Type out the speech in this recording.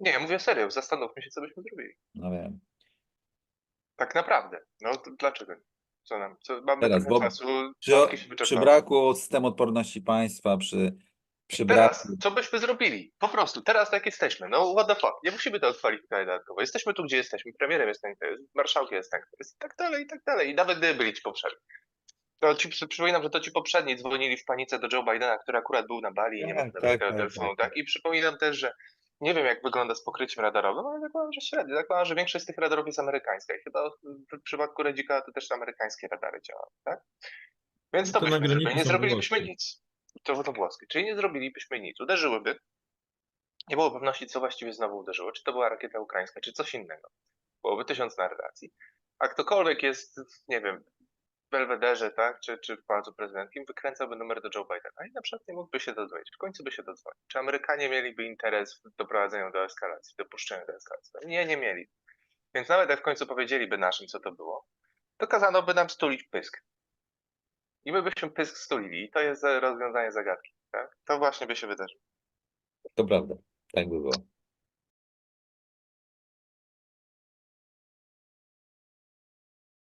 Nie, mówię serio, zastanówmy się, co byśmy zrobili. No wiem. Tak naprawdę. No to dlaczego? Co nam? Co, mamy Teraz, trochę bo czasu, Przy, banki się przy wyczerpały. braku systemu odporności państwa, przy, przy Teraz, braku. co byśmy zrobili? Po prostu, teraz tak jesteśmy. No what the fuck, nie musimy to kwalifikować dodatkowo. Jesteśmy tu, gdzie jesteśmy. Premierem jest ten, kto jest, marszałkiem jest ten, kto jest, i tak dalej, i tak dalej. I nawet gdyby byli ci poprzedni. To ci, przy- przypominam, że to ci poprzedni dzwonili w panice do Joe Bidena, który akurat był na Bali i nie Tak, mógł tak, tak, telefonu, tak, tak? I przypominam też, że nie wiem, jak wygląda z pokryciem radarowym, ale zakładam, że średnio. Zakładam, że większość z tych radarów jest amerykańska i chyba w przypadku Redzika to też amerykańskie radary działają, tak? Więc to, To byśmy zrobili. Nie zrobilibyśmy nic. To, to włoskie. Czyli nie zrobilibyśmy nic. Uderzyłyby. Nie było pewności, co właściwie znowu uderzyło. Czy to była rakieta ukraińska, czy coś innego. Byłoby tysiąc narracji. A ktokolwiek jest, nie wiem, Belwederze, tak, czy, czy w Pałacu Prezydenckim, wykręcałby numer do Joe Bidena i na przykład nie mógłby się dodzwonić. W końcu by się dodzwonił. Czy Amerykanie mieliby interes w doprowadzeniu do eskalacji, dopuszczeniu do eskalacji? Nie, nie mieli. Więc nawet jak w końcu powiedzieliby naszym, co to było, to kazano by nam stulić pysk. I my byśmy pysk stulili. I to jest rozwiązanie zagadki. Tak? To właśnie by się wydarzyło. To prawda. Tak by było.